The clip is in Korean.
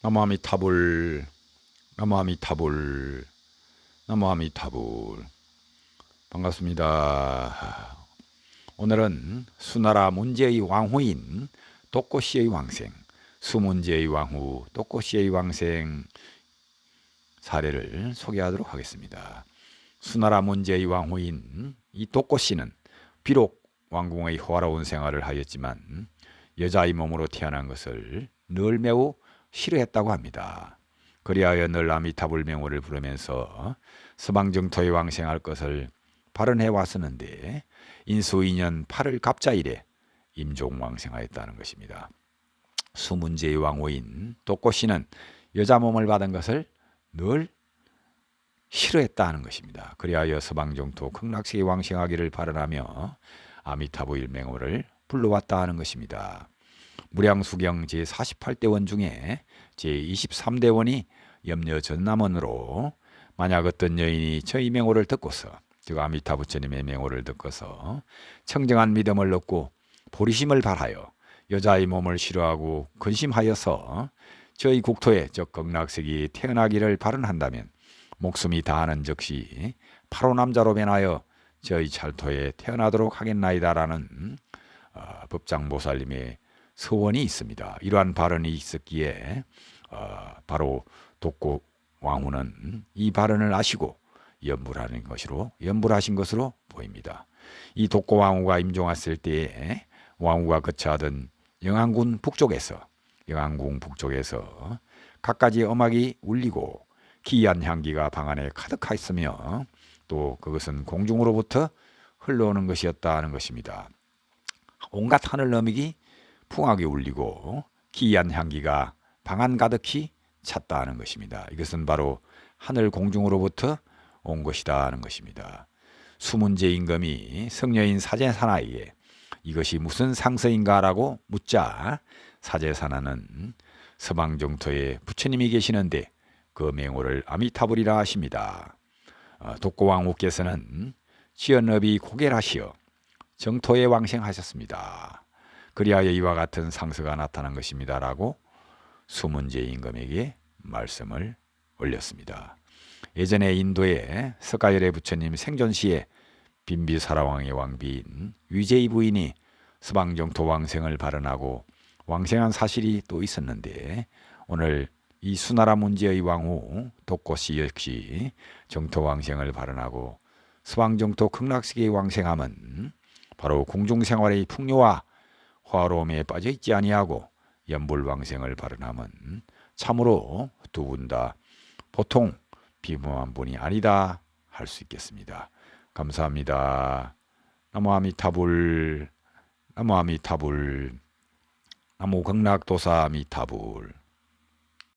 나무아미타불 나무아미타불 나무아미타불 반갑습니다. 오늘은 수나라 문제의 왕후인 독고씨의 왕생 수문제의 왕후 독고씨의 왕생 사례를 소개하도록 하겠습니다. 수나라 문제의 왕후인 이 독고씨는 비록 왕궁의 호화로운 생활을 하였지만 여자의 몸으로 태어난 것을 늘 매우 싫어했다고 합니다. 그리하여 늘 아미타불 명호를 부르면서 서방정토의 왕생할 것을 발언해 왔었는데 인수 2년 8월 갑자일에 임종 왕생하였다는 것입니다. 수문제의 왕후인 독고씨는 여자 몸을 받은 것을 늘 싫어했다는 것입니다. 그리하여 서방정토 극락세계 왕생하기를 발언하며 아미타부 일맹호를 불러왔다 하는 것입니다. 무량수경 제 48대 원 중에 제 23대 원이 염려 전남원으로 만약 어떤 여인이 저희 맹호를 듣고서 즉 아미타 부처님의 맹호를 듣고서 청정한 믿음을 얻고 보리심을 발하여 여자의 몸을 싫어하고 근심하여서 저희 국토에 저 극락색이 태어나기를 발언한다면 목숨이 다하는 즉시 바로 남자로 변하여 저희 찰토에 태어나도록 하겠나이다라는 어, 법장보살님의 서원이 있습니다. 이러한 발언이 있었기에 어, 바로 독고 왕후는 이 발언을 아시고 연불하는 것으로 연불하신 것으로 보입니다. 이 독고 왕후가 임종했을 때에 왕후가 거처하던 영안군 북쪽에서 영안궁 북쪽에서 갖가지 음악이 울리고 기이한 향기가 방 안에 가득하였으며 또 그것은 공중으로부터 흘러오는 것이었다 하는 것입니다. 온갖 하늘 너미기 풍하게 울리고 기이한 향기가 방안 가득히 찼다 하는 것입니다. 이것은 바로 하늘 공중으로부터 온 것이다 하는 것입니다. 수문제 임금이 성녀인 사제 사나에게 이것이 무슨 상서인가라고 묻자 사제 사나는 서방 정토에 부처님이 계시는데 그 맹호를 아미타불이라 하십니다. 어, 독고왕후께서는 지연업이 고결하시어 정토에 왕생하셨습니다. 그리하여 이와 같은 상서가 나타난 것입니다라고 수문제 임금에게 말씀을 올렸습니다. 예전에 인도의 석가열의 부처님 생전 시에 빈비사라왕의 왕비인 위제이 부인이 서방정토 왕생을 발언하고 왕생한 사실이 또 있었는데 오늘 이 수나라 문제의 왕후 독고씨 역시 정토 왕생을 발언하고 서방정토 극락세계의 왕생함은 바로 궁중생활의 풍요와 화로움에 빠져 있지 아니하고 연불왕생을 발언함은 참으로 두 분 다 보통 비범한 분이 아니다 할 수 있겠습니다. 감사합니다. 나무 아미타불 나무 아미타불 나무 극락도사 아미타불